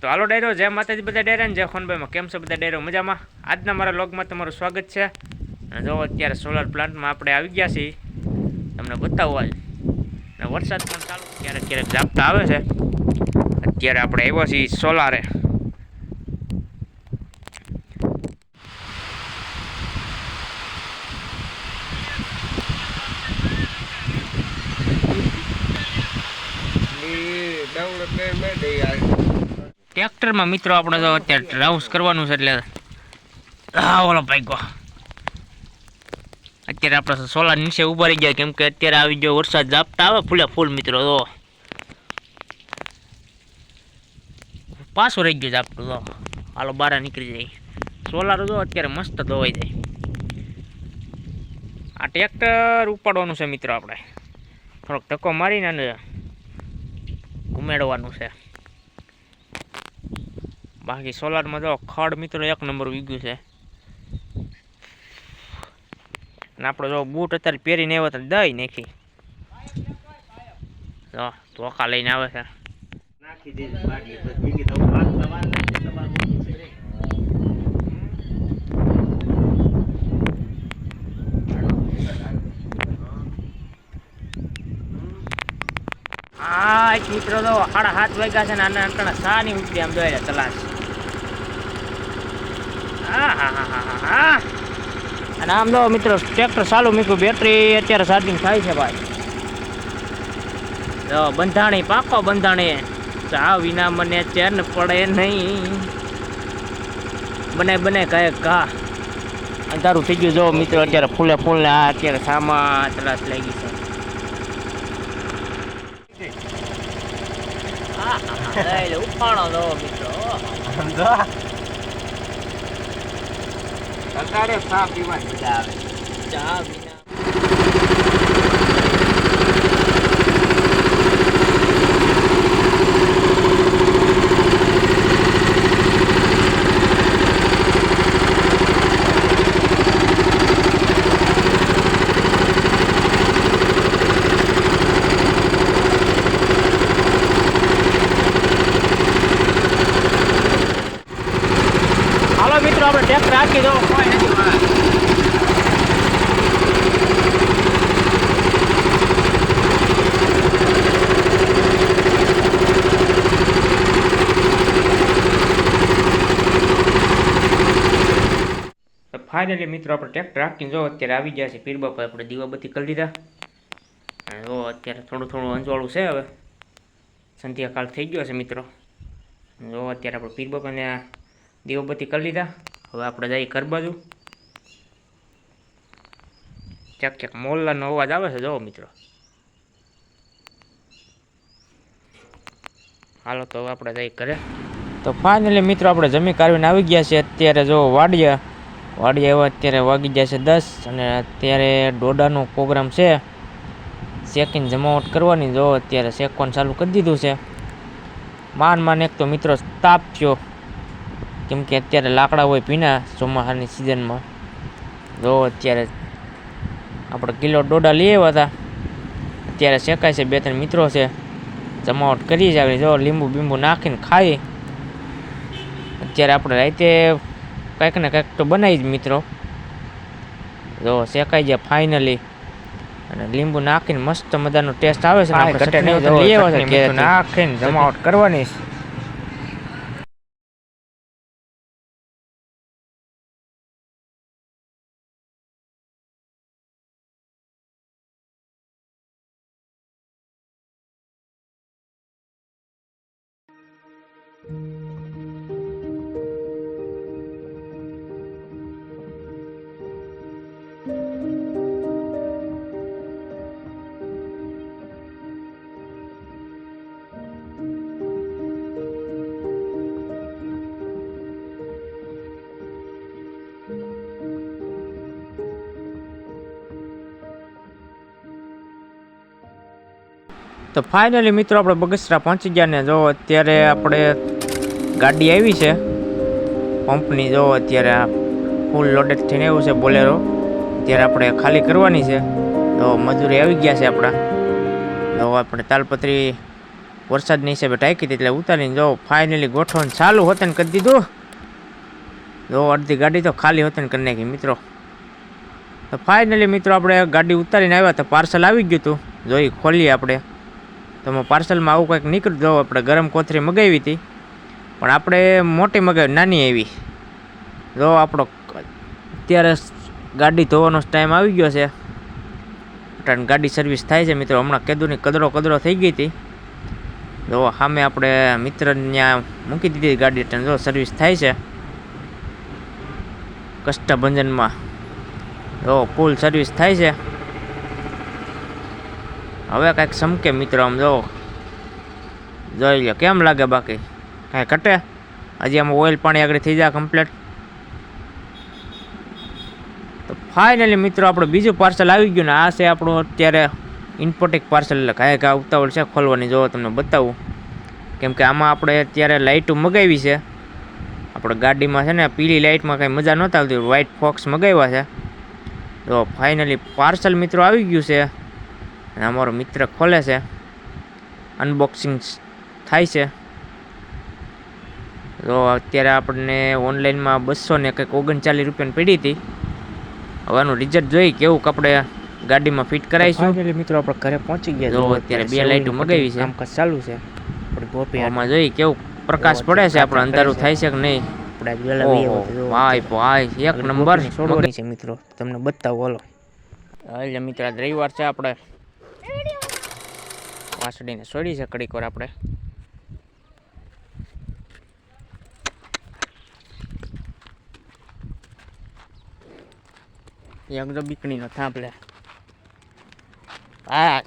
તો હાલો ડાયરો, જય માતાજી બધા ડાયરા જય ખોનભાઈમાં. કેમ છો બધા ડાયરો? મજામાં? આજના મારા લોગમાં તમારું સ્વાગત છે. અને જો અત્યારે સોલાર પ્લાન્ટમાં આપણે આવી ગયા છીએ. તમને બતાવવા જ અને વરસાદ પણ ચાલુ ક્યારેક ક્યારેક ઝાપટા આવે છે. અત્યારે આપણે આવ્યા છીએ સોલારે ટ્રેક્ટરમાં મિત્રો આપણે તો અત્યારે ટ્રાઉસ કરવાનું છે એટલે હા ઓલો પાઈકો અત્યારે આપણે સોલાર નીચે ઊભા રહી ગયા કેમ કે અત્યારે આવી ગયો વરસાદ ઝાપટા આવે ફૂલે ફૂલ મિત્રો તો. પાછો રહી ગયો ઝાપટું તો. હાલો બહાર નીકળી જાય. સોલાર તો અત્યારે મસ્ત ધોવાઈ જાય. આ ટ્રેક્ટર ઉપાડવાનું છે મિત્રો આપણે. થોડોક ધક્કો મારીને અને ઉમેડવાનું છે. બાકી સોલારમાં તો ખડ મિત્રો એક નંબર વીગ્યું છે. અને આપણે જો બૂટ અત્યારે પહેરીને આવ્યો તો દઈ નાખી. જો ધોકા લઈને આવે છે. હા મિત્રો તો સાડા સાત વાગ્યા છે ને આના અંતણા સા ની ઉપડી આમ જોઈએ હા અને આમ જો મિત્રો ટ્રેક્ટર ચાલુ મૂક્યું. બેટરી અત્યારે ચાર્જિંગ થાય છે ભાઈ. જો બંધાણી પાકો બંધાણી. ચા વિના મને ચેન પડે નહીં. બને બને કહે કા અંધારું થઈ ગયું. જો મિત્રો અત્યારે ફૂલે ફૂલ ને આ અત્યારે સામા તલાશ લાગી છે. હા, હા, હા, લઈ લે, ઉફાણો દો મિત્રો અત્યારે ચા પીવાની મજા આવે. ચા વિના હાલો મિત્રો આપણે ટેક્ટર રાખી દો. કોઈ નથી. ફાઇનલી મિત્રો, આપણે ટ્રેક્ટર રાખીને જો અત્યારે આવી ગયા છે પીર બાપા આપણે દીવાબત્તી કરી દીધા. અને જો અત્યારે થોડું થોડું અંજવાળું છે હવે. સંધ્યાકાળ થઈ ગયો છે મિત્રો. જો અત્યારે આપણે પીર બાપાને દીવાબત્તી કરી લીધા. હવે આપણે જઈએ ઘર બાજુ ક્યાંક ક્યાંક મોલ્લાનો અવાજ આવે છે જુઓ મિત્રો. હાલો, તો હવે આપણે જઈએ ઘરે. તો ફાઇનલી મિત્રો આપણે જમી કાઢવીને આવી ગયા છે અત્યારે જો વાડિયા વાડિયા એવા અત્યારે વાગી ગયા છે દસ અને અત્યારે ડોડાનો પ્રોગ્રામ છે. શેકીને જમાવટ કરવાની. જો અત્યારે શેકવાનું ચાલુ કરી દીધું છે. માન માન એક તો મિત્રો તાપ થયો. કેમ કે અત્યારે લાકડા હોય ભીના ચોમાસાની સિઝનમાં જો અત્યારે આપણે કિલો ડોડા લઈ આવ્યા હતા. અત્યારે શેકાય છે બે ત્રણ મિત્રો છે. જમાવટ કરી જ આવી જો લીંબુ બીંબુ નાખીને ખાઈ. અત્યારે આપણે રાતે કંઈક ને કંઈક તો બનાવી જ મિત્રો. જો શેકાઈ જાય ફાઇનલી અને લીંબુ નાખીને મસ્ત મજાનો ટેસ્ટ આવે છે. નાખીને જમાવટ કરવાની છે. તો ફાઇનલી મિત્રો આપણે બગસરા પહોંચી ગયા ને જો અત્યારે આપણે ગાડી આવી છે. પંપની જો અત્યારે આ ફૂલ લોડેડ થઈને આવ્યું છે બોલેરો. અત્યારે આપણે ખાલી કરવાની છે. તો મજૂરી આવી ગયા છે આપણા. તો આપણે તાલપત્રી વરસાદની હિસાબે ટાંકી હતી એટલે ઉતારીને જો ફાઇનલી ગોઠવણ ચાલુ હોતે ને કરી દીધું. જો અડધી ગાડી તો ખાલી હોતે ને કરી નાખી મિત્રો. તો ફાઇનલી મિત્રો આપણે ગાડી ઉતારીને આવ્યા તો પાર્સલ આવી ગયું હતું. જોઈ ખોલીએ આપણે. તો પાર્સલમાં આવું કંઈક નીકળ્યું જો આપણે ગરમ કોથરી મગાવી હતી. પણ આપણે મોટી મગાવી, નાની એવી. જો આપણો અત્યારે ગાડી ધોવાનો ટાઈમ આવી ગયો છે. અટાણે ગાડી સર્વિસ થાય છે મિત્રો. હમણાં કેદુની કદરો કદરો થઈ ગઈ હતી. જો સામે આપણે મિત્ર ત્યાં મૂકી દીધી ગાડી, એટલે જો સર્વિસ થાય છે. કષ્ટભંજનમાં. જો ફૂલ સર્વિસ થાય છે. હવે કાંઈક સમકે મિત્રો, આમ જો જોઈ લો, કેમ લાગે બાકી? કાંઈ કટે હજી આમાં ઓઇલ પાણી આગળ થઈ જાય કમ્પ્લીટ તો ફાઇનલી મિત્રો, આપણું બીજું પાર્સલ આવી ગયું ને, આ છે આપણું અત્યારે ઇમ્પોર્ટેક પાર્સલ એટલે કાંઈ કાંઈ ઉતાવળ છે ખોલવાની જો તમને બતાવું. કેમ કે આમાં આપણે અત્યારે લાઇટો મગાવી છે. આપણે ગાડીમાં છે ને, પીળી લાઇટમાં કાંઈ મજા નહોતા આવતી વ્હાઇટ ફોક્સ મગાવ્યા છે. તો ફાઇનલી પાર્સલ મિત્રો આવી ગયું છે. અને અમારો મિત્ર ખોલે છે. અનબોક્સિંગ થાય છે. તો અત્યારે આપણને ઓનલાઈનમાં બસો ને કંઈક ઓગણચાલીસ રૂપિયાની પડી હતી. હવે આનું રિઝલ્ટ જોઈ કેવું આપણે ગાડીમાં ફિટ કરાવીશું મિત્રો આપણે ઘરે પહોંચી ગયા. જો જો અત્યારે બે લાઈટો મગાવી છે. કામકાજ ચાલુ છે. આમાં જોઈ કેવું પ્રકાશ પડે છે આપણે અંધારું થાય છે કે નહીં? તો ભાઈ ભાઈ એક નંબર છે મિત્રો. તમને બતાવો હાલો. એટલે મિત્ર રવિવાર છે આપણે. વાસળીને છોડી છે કડીક વાર આપણે. એકદમ બીકણીનો થાંભ લે હા